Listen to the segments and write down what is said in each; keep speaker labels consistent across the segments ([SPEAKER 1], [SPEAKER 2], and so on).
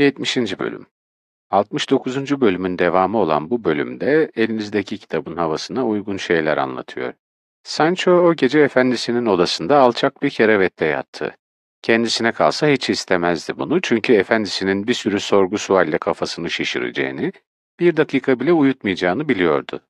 [SPEAKER 1] 70. Bölüm 69. bölümün devamı olan bu bölümde elinizdeki kitabın havasına uygun şeyler anlatıyor. Sancho o gece efendisinin odasında alçak bir kerevette yattı. Kendisine kalsa hiç istemezdi bunu çünkü efendisinin bir sürü sorgu sualle kafasını şişireceğini, bir dakika bile uyutmayacağını biliyordu.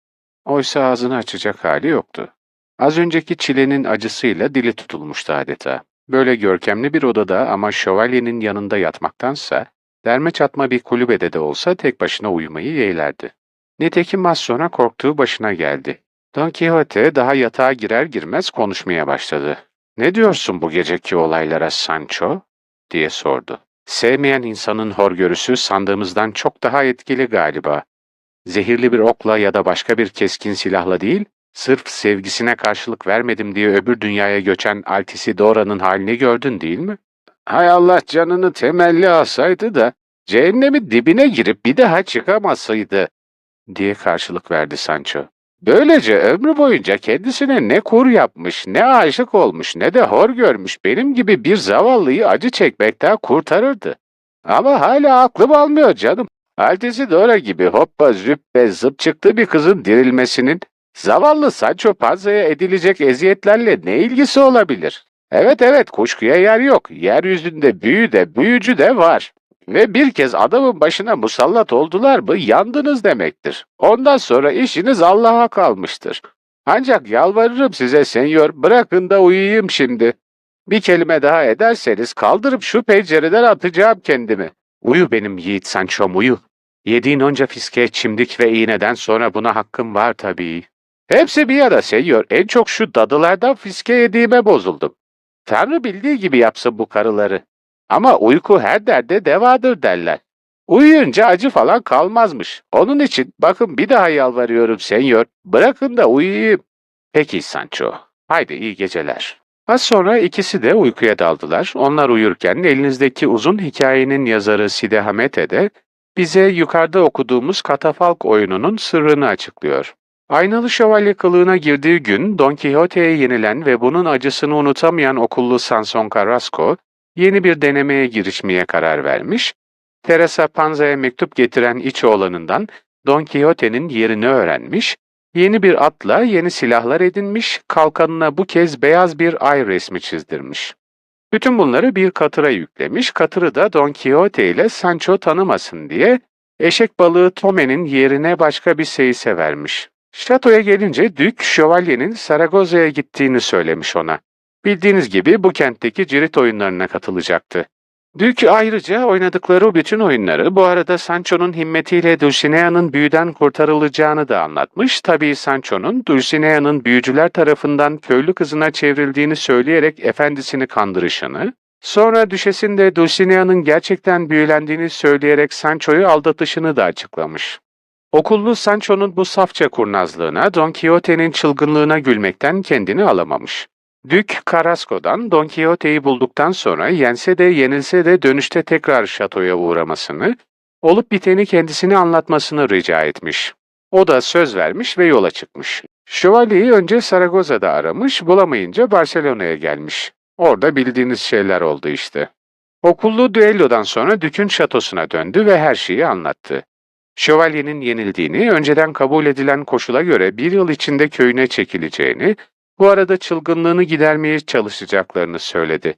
[SPEAKER 1] Oysa ağzını açacak hali yoktu. Az önceki çilenin acısıyla dili tutulmuştu adeta. Böyle görkemli bir odada ama şövalyenin yanında yatmaktansa, derme çatma bir kulübede de olsa tek başına uyumayı yeğlerdi. Nitekim az sonra korktuğu başına geldi. Don Quixote daha yatağa girer girmez konuşmaya başladı. ''Ne diyorsun bu geceki olaylara Sancho?'' diye sordu. ''Sevmeyen insanın horgörüsü sandığımızdan çok daha etkili galiba. Zehirli bir okla ya da başka bir keskin silahla değil, sırf sevgisine karşılık vermedim diye öbür dünyaya göçen Altisidora'nın halini gördün değil mi? Hay Allah canını temelli alsaydı da cehennemin dibine girip bir daha çıkamasaydı, diye karşılık verdi Sancho. Böylece ömrü boyunca kendisine ne kur yapmış, ne aşık olmuş, ne de hor görmüş benim gibi bir zavallıyı acı çekmekten kurtarırdı. Ama hala aklım almıyor canım. Altisidora gibi hoppa züppe zıp çıktı bir kızın dirilmesinin zavallı Sancho Panza'ya edilecek eziyetlerle ne ilgisi olabilir? Evet evet kuşkuya yer yok. Yeryüzünde büyü de büyücü de var. Ve bir kez adamın başına musallat oldular mı yandınız demektir. Ondan sonra işiniz Allah'a kalmıştır. Ancak yalvarırım size senyor bırakın da uyuyayım şimdi. Bir kelime daha ederseniz kaldırıp şu pencereden atacağım kendimi. Uyu benim yiğit Sancho'm uyu. Yediğin onca fiske, çimdik ve iğneden sonra buna hakkım var tabii. Hepsi bir yana senyor en çok şu dadılardan fiske yediğime bozuldum. Tanrı bildiği gibi yapsın bu karıları. Ama uyku her derde devadır derler. Uyuyunca acı falan kalmazmış. Onun için bakın bir daha yalvarıyorum senyor. Bırakın da uyuyayım. Peki Sancho. Haydi iyi geceler. Az sonra ikisi de uykuya daldılar. Onlar uyurken elinizdeki uzun hikayenin yazarı Side Hamete de bize yukarıda okuduğumuz katafalk oyununun sırrını açıklıyor. Aynalı şövalye kılığına girdiği gün Don Quixote'ye yenilen ve bunun acısını unutamayan okullu Sanson Carrasco, yeni bir denemeye girişmeye karar vermiş, Teresa Panza'ya mektup getiren iç oğlanından Don Quixote'nin yerini öğrenmiş, yeni bir atla yeni silahlar edinmiş, kalkanına bu kez beyaz bir ay resmi çizdirmiş. Bütün bunları bir katıra yüklemiş, katırı da Don Quixote ile Sancho tanımasın diye eşek balığı Tome'nin yerine başka bir seyise vermiş. Şatoya gelince Dük, şövalyenin Saragoza'ya gittiğini söylemiş ona. Bildiğiniz gibi bu kentteki cirit oyunlarına katılacaktı. Dük ayrıca oynadıkları bütün oyunları bu arada Sancho'nun himmetiyle Dulcinea'nın büyüden kurtarılacağını da anlatmış. Tabii Sancho'nun Dulcinea'nın büyücüler tarafından köylü kızına çevrildiğini söyleyerek efendisini kandırışını, sonra düşesin de Dulcinea'nın gerçekten büyülendiğini söyleyerek Sancho'yu aldatışını da açıklamış. Okullu Sancho'nun bu safça kurnazlığına, Don Quixote'nin çılgınlığına gülmekten kendini alamamış. Dük Carrasco'dan Don Quixote'yi bulduktan sonra yense de yenilse de dönüşte tekrar şatoya uğramasını, olup biteni kendisine anlatmasını rica etmiş. O da söz vermiş ve yola çıkmış. Şövalyeyi önce Saragoza'da aramış, bulamayınca Barcelona'ya gelmiş. Orada bildiğiniz şeyler oldu işte. Okullu düellodan sonra Dük'ün şatosuna döndü ve her şeyi anlattı. Şövalyenin yenildiğini, önceden kabul edilen koşula göre bir yıl içinde köyüne çekileceğini, bu arada çılgınlığını gidermeye çalışacaklarını söyledi.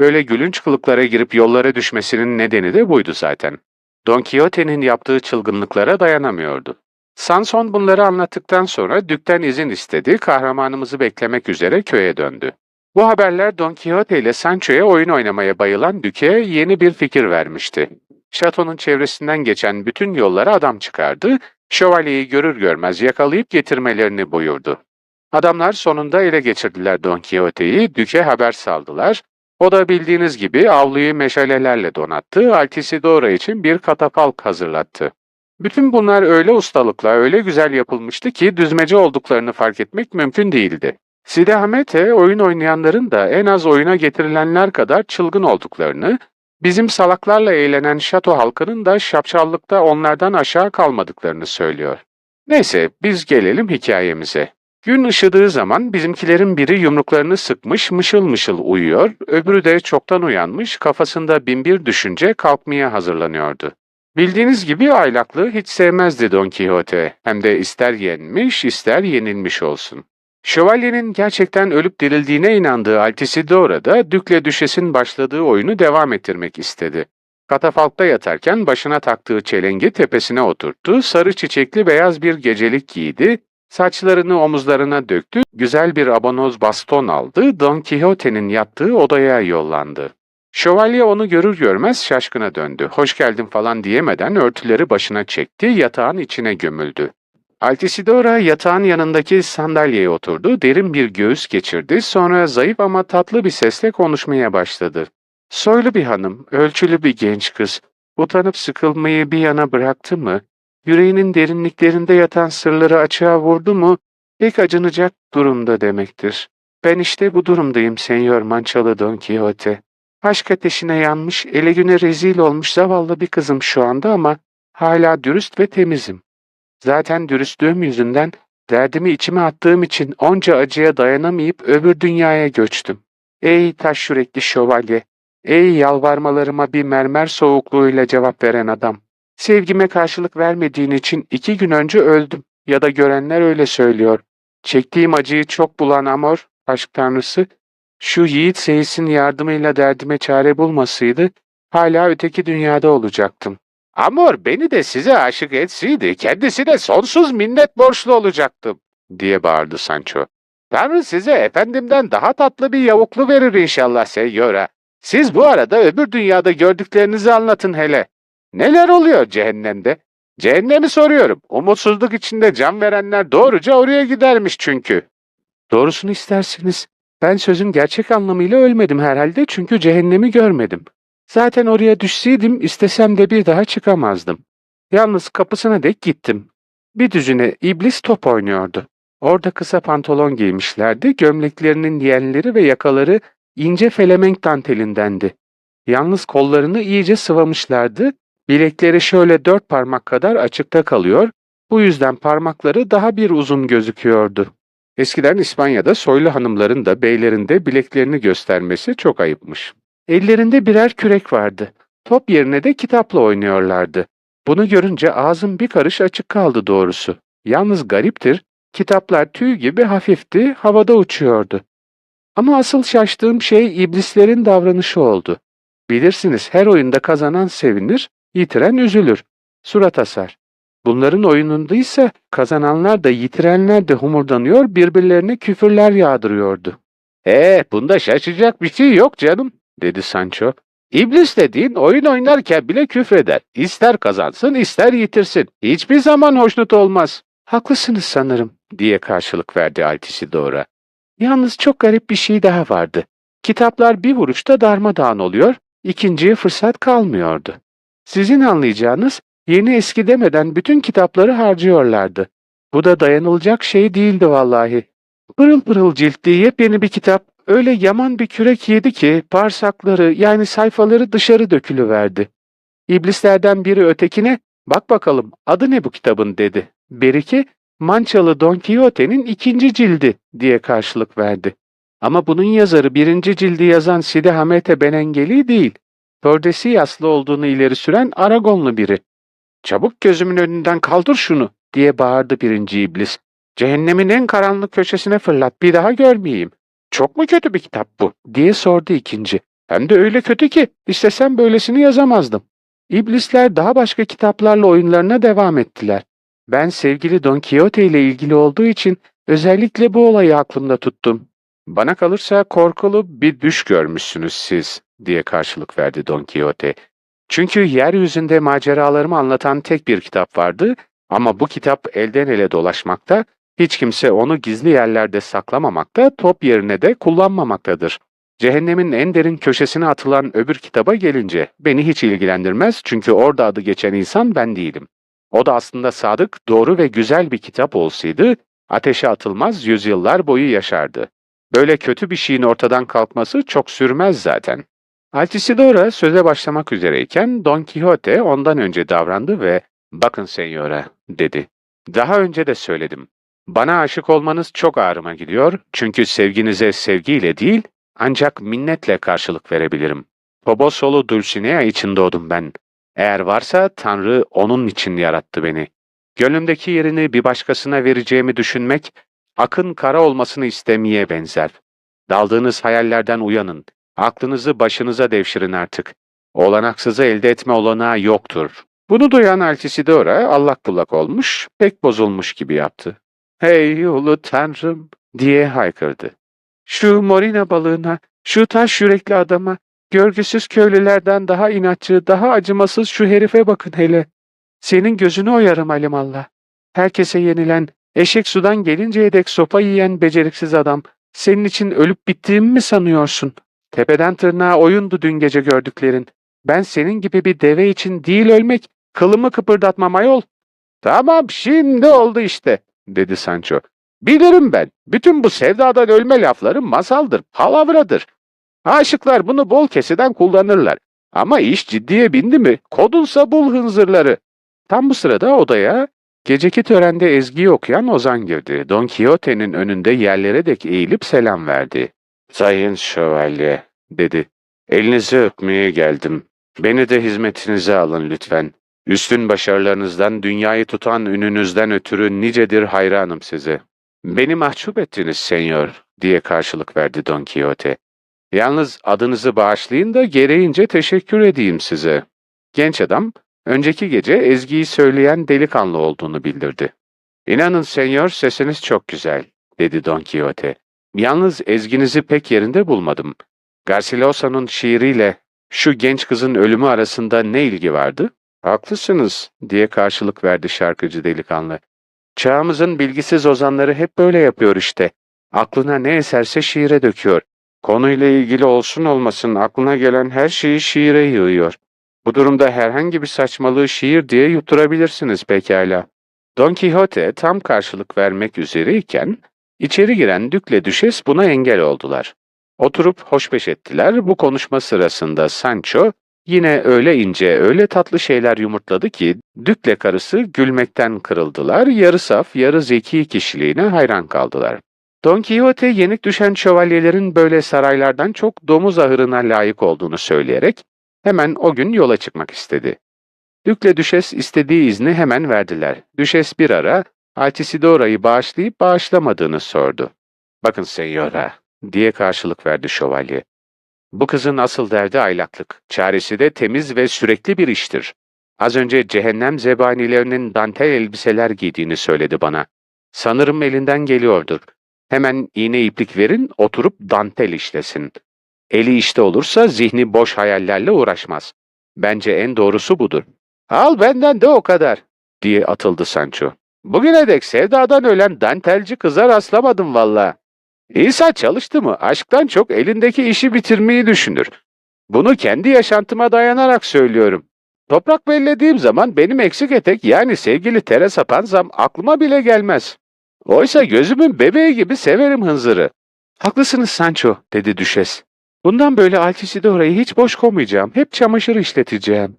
[SPEAKER 1] Böyle gülünç kılıklara girip yollara düşmesinin nedeni de buydu zaten. Don Quixote'nin yaptığı çılgınlıklara dayanamıyordu. Sanson bunları anlattıktan sonra dükten izin istedi, kahramanımızı beklemek üzere köye döndü. Bu haberler Don Quixote ile Sancho'ya oyun oynamaya bayılan Düke yeni bir fikir vermişti. Şatonun çevresinden geçen bütün yollara adam çıkardı, şövalyeyi görür görmez yakalayıp getirmelerini buyurdu. Adamlar sonunda ele geçirdiler Don Quixote'yi, Düke haber saldılar. O da bildiğiniz gibi avluyu meşalelerle donattı, Altisidora için bir katapalk hazırlattı. Bütün bunlar öyle ustalıkla, öyle güzel yapılmıştı ki düzmece olduklarını fark etmek mümkün değildi. Side Hamete, oyun oynayanların da en az oyuna getirilenler kadar çılgın olduklarını, bizim salaklarla eğlenen şato halkının da şapşallıkta onlardan aşağı kalmadıklarını söylüyor. Neyse, biz gelelim hikayemize. Gün ışıdığı zaman bizimkilerin biri yumruklarını sıkmış mışıl mışıl uyuyor, öbürü de çoktan uyanmış kafasında binbir düşünce kalkmaya hazırlanıyordu. Bildiğiniz gibi aylaklığı hiç sevmezdi Don Quixote. Hem de ister yenmiş ister yenilmiş olsun. Şövalyenin gerçekten ölüp dirildiğine inandığı Altisidora da Dükle Düşes'in başladığı oyunu devam ettirmek istedi. Katafalkta yatarken başına taktığı çelengi tepesine oturttu, sarı çiçekli beyaz bir gecelik giydi, saçlarını omuzlarına döktü, güzel bir abonoz baston aldı, Don Quixote'nin yattığı odaya yollandı. Şövalye onu görür görmez şaşkına döndü. Hoş geldin falan diyemeden örtüleri başına çekti, yatağın içine gömüldü. Altisidora yatağın yanındaki sandalyeye oturdu, derin bir göğüs geçirdi, sonra zayıf ama tatlı bir sesle konuşmaya başladı. Soylu bir hanım, ölçülü bir genç kız, utanıp sıkılmayı bir yana bıraktı mı, yüreğinin derinliklerinde yatan sırları açığa vurdu mu, pek acınacak durumda demektir. Ben işte bu durumdayım Senyor Mançalı Don Quixote. Aşk ateşine yanmış, ele güne rezil olmuş zavallı bir kızım şu anda ama hala dürüst ve temizim. Zaten dürüstlüğüm yüzünden derdimi içime attığım için onca acıya dayanamayıp öbür dünyaya göçtüm. Ey taş yürekli şövalye, ey yalvarmalarıma bir mermer soğukluğuyla cevap veren adam. Sevgime karşılık vermediğin için iki gün önce öldüm ya da görenler öyle söylüyor. Çektiğim acıyı çok bulan Amor, aşk tanrısı, şu yiğit Seyis'in yardımıyla derdime çare bulmasaydı, hala öteki dünyada olacaktım. Amor beni de size aşık etseydi, kendisine sonsuz minnet borçlu olacaktım, diye bağırdı Sancho. Tanrı size efendimden daha tatlı bir yavuklu verir inşallah seyyora. Siz bu arada öbür dünyada gördüklerinizi anlatın hele. Neler oluyor cehennemde? Cehennemi soruyorum. Umutsuzluk içinde can verenler doğruca oraya gidermiş çünkü. Doğrusunu isterseniz ben sözün gerçek anlamıyla ölmedim herhalde çünkü cehennemi görmedim. Zaten oraya düşseydim istesem de bir daha çıkamazdım. Yalnız kapısına dek gittim. Bir düzine iblis top oynuyordu. Orada kısa pantolon giymişlerdi, gömleklerinin yenleri ve yakaları ince felemenk dantelindendi. Yalnız kollarını iyice sıvamışlardı, bilekleri şöyle dört parmak kadar açıkta kalıyor, bu yüzden parmakları daha bir uzun gözüküyordu. Eskiden İspanya'da soylu hanımların da beylerin de bileklerini göstermesi çok ayıpmış. Ellerinde birer kürek vardı. Top yerine de kitapla oynuyorlardı. Bunu görünce ağzım bir karış açık kaldı doğrusu. Yalnız gariptir, kitaplar tüy gibi hafifti, havada uçuyordu. Ama asıl şaştığım şey iblislerin davranışı oldu. Bilirsiniz her oyunda kazanan sevinir, yitiren üzülür. Surat asar. Bunların oyunundaysa kazananlar da yitirenler de humurdanıyor, birbirlerine küfürler yağdırıyordu. Ee, bunda şaşacak bir şey yok canım, dedi Sancho. İblis dediğin oyun oynarken bile küfreder. İster kazansın, ister yitirsin. Hiçbir zaman hoşnut olmaz. Haklısınız sanırım, diye karşılık verdi Altisidora. Yalnız çok garip bir şey daha vardı. Kitaplar bir vuruşta darmadağın oluyor, ikinciye fırsat kalmıyordu. Sizin anlayacağınız yeni eski demeden bütün kitapları harcıyorlardı. Bu da dayanılacak şey değildi vallahi. Pırıl pırıl ciltli yepyeni bir kitap öyle yaman bir kürek yedi ki bağırsakları yani sayfaları dışarı dökülüverdi. İblislerden biri ötekine bak bakalım adı ne bu kitabın dedi. Beriki Mançalı Don Quixote'nin ikinci cildi diye karşılık verdi. Ama bunun yazarı birinci cildi yazan Sidi Hamete Benengeli değil. Tordesillaslı olduğunu ileri süren Aragonlu biri. Çabuk gözümün önünden kaldır şunu diye bağırdı birinci iblis. Cehennemin en karanlık köşesine fırlat bir daha görmeyeyim. Çok mu kötü bir kitap bu diye sordu ikinci. Hem de öyle kötü ki istesem böylesini yazamazdım. İblisler daha başka kitaplarla oyunlarına devam ettiler. Ben sevgili Don Quixote ile ilgili olduğu için özellikle bu olayı aklımda tuttum. Bana kalırsa korkulu bir düş görmüşsünüz siz, diye karşılık verdi Don Quixote. Çünkü yeryüzünde maceralarımı anlatan tek bir kitap vardı ama bu kitap elden ele dolaşmakta, hiç kimse onu gizli yerlerde saklamamakta, top yerine de kullanmamaktadır. Cehennemin en derin köşesine atılan öbür kitaba gelince beni hiç ilgilendirmez çünkü orada adı geçen insan ben değilim. O da aslında sadık, doğru ve güzel bir kitap olsaydı ateşe atılmaz yüzyıllar boyu yaşardı. Böyle kötü bir şeyin ortadan kalkması çok sürmez zaten. Altisidora söze başlamak üzereyken Don Quixote ondan önce davrandı ve ''Bakın senyora'' dedi. ''Daha önce de söyledim. Bana aşık olmanız çok ağrıma gidiyor çünkü sevginize sevgiyle değil ancak minnetle karşılık verebilirim. Pobosolu Dulcinea için doğdum ben. Eğer varsa Tanrı onun için yarattı beni. Gönlümdeki yerini bir başkasına vereceğimi düşünmek, akın kara olmasını istemeye benzer. Daldığınız hayallerden uyanın. Aklınızı başınıza devşirin artık. Olanaksızı elde etme olanağı yoktur. Bunu duyan Altisidora allak bullak olmuş, pek bozulmuş gibi yaptı. Hey ulu tanrım diye haykırdı. Şu morina balığına, şu taş yürekli adama, görgüsüz köylülerden daha inatçı, daha acımasız şu herife bakın hele. Senin gözünü oyarım alimallah. Herkese yenilen, eşek sudan gelinceye dek sopa yiyen beceriksiz adam. Senin için ölüp bittiğimi mi sanıyorsun? Tepeden tırnağa oyundu dün gece gördüklerin. Ben senin gibi bir deve için değil ölmek, kılımı kıpırdatmam ayol. Tamam şimdi oldu işte, dedi Sancho. Bilirim ben. Bütün bu sevdadan ölme lafları masaldır, palavradır. Aşıklar bunu bol keseden kullanırlar. Ama iş ciddiye bindi mi, kodunsa bul hınzırları. Tam bu sırada odaya geceki törende ezgiyi okuyan Ozan girdi. Don Quixote'nin önünde yerlere dek eğilip selam verdi. Sayın Şövalye, dedi. Elinizi öpmeye geldim. Beni de hizmetinize alın lütfen. Üstün başarılarınızdan, dünyayı tutan ününüzden ötürü nicedir hayranım size. Beni mahcup ettiniz senyor, diye karşılık verdi Don Quixote. Yalnız adınızı bağışlayın da gereğince teşekkür edeyim size. Genç adam, önceki gece ezgiyi söyleyen delikanlı olduğunu bildirdi. İnanın senyor sesiniz çok güzel, dedi Don Quixote. Yalnız ezginizi pek yerinde bulmadım. Garcilosa'nın şiiriyle şu genç kızın ölümü arasında ne ilgi vardı? Haklısınız, diye karşılık verdi şarkıcı delikanlı. Çağımızın bilgisiz ozanları hep böyle yapıyor işte. Aklına ne eserse şiire döküyor. Konuyla ilgili olsun olmasın aklına gelen her şeyi şiire yığıyor. Bu durumda herhangi bir saçmalığı şiir diye yutturabilirsiniz pekala. Don Quixote tam karşılık vermek üzereyken içeri giren Dükle Düşes buna engel oldular. Oturup hoşbeş ettiler. Bu konuşma sırasında Sancho yine öyle ince, öyle tatlı şeyler yumurtladı ki Dükle karısı gülmekten kırıldılar. Yarı saf, yarı zeki kişiliğine hayran kaldılar. Don Quixote yenik düşen şövalyelerin böyle saraylardan çok domuz ahırına layık olduğunu söyleyerek hemen o gün yola çıkmak istedi. Dükle Düşes istediği izni hemen verdiler. Düşes bir ara Altisidora'yı bağışlayıp bağışlamadığını sordu. Bakın senyora, diye karşılık verdi şövalye. Bu kızın asıl derdi aylaklık, çaresi de temiz ve sürekli bir iştir. Az önce cehennem zebanilerinin dantel elbiseler giydiğini söyledi bana. Sanırım elinden geliyordur. Hemen iğne iplik verin, oturup dantel işlesin. Eli işte olursa zihni boş hayallerle uğraşmaz. Bence en doğrusu budur. Al benden de o kadar, diye atıldı Sancho. Bugüne dek sevdadan ölen dantelci kıza rastlamadım valla. İnsan çalıştı mı aşktan çok elindeki işi bitirmeyi düşünür. Bunu kendi yaşantıma dayanarak söylüyorum. Toprak bellediğim zaman benim eksik etek yani sevgili Teresa Panzam aklıma bile gelmez. Oysa gözümün bebeği gibi severim hınzırı. Haklısınız Sancho, dedi düşes. Bundan böyle Altisidora'yı hiç boş koymayacağım, hep çamaşır işleteceğim.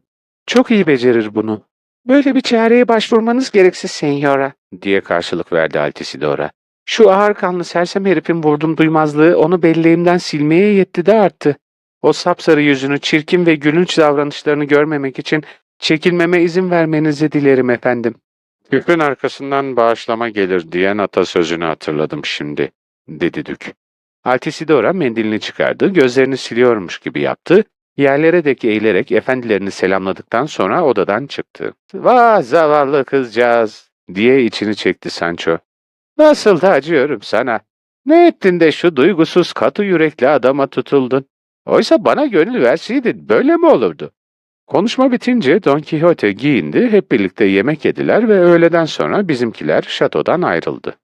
[SPEAKER 1] Çok iyi becerir bunu. Böyle bir çareye başvurmanız gereksiz senyora, diye karşılık verdi Altisidora. Şu ağır kanlı sersem herifin vurdum duymazlığı onu belleğimden silmeye yetti de arttı. O sapsarı yüzünü, çirkin ve gülünç davranışlarını görmemek için çekilmeme izin vermenizi dilerim efendim. Küpün arkasından bağışlama gelir diyen atasözünü hatırladım şimdi, dedi Dük. Altisidora mendilini çıkardı, gözlerini siliyormuş gibi yaptı, yerlere dek eğilerek efendilerini selamladıktan sonra odadan çıktı. Vah zavallı kızcağız, diye içini çekti Sancho. Nasıl da acıyorum sana. Ne ettin de şu duygusuz katı yürekli adama tutuldun? Oysa bana gönül verseydin böyle mi olurdu? Konuşma bitince Don Quixote giyindi, hep birlikte yemek yediler ve öğleden sonra bizimkiler şatodan ayrıldı.